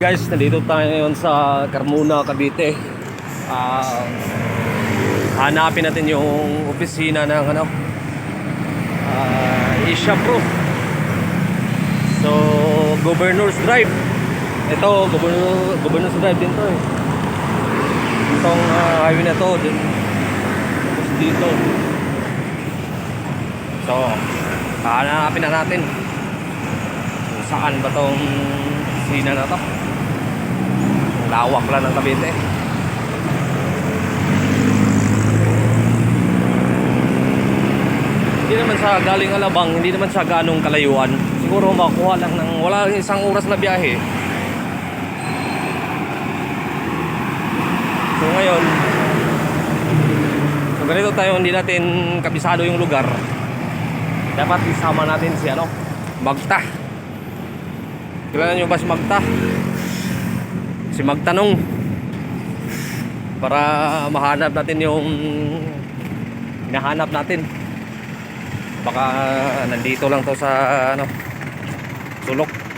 Guys, nandito tayo ngayon sa Carmona, Cavite. Ah, hanapin natin yung opisina ng ano, ah, Asia Pro. So, Governor's Drive. Ito, Governor, Governor's Drive din to eh. Itong ah, highway na to, din, dito. So, hanapin na natin kung saan ba tong opisina na to. Lawak lang ng Cavite. Hindi naman sa galing Alabang, hindi naman sa ganong kalayuan. Siguro makuha lang ng wala isang oras na biyahe. So ngayon, so ganito tayo, hindi natin kabisado yung lugar. Dapat isama natin si ano, Magta. Kilala nyo ba si Magta? si magtanong. Para mahanap natin yung hinahanap natin. Baka nandito lang to sa ano sulok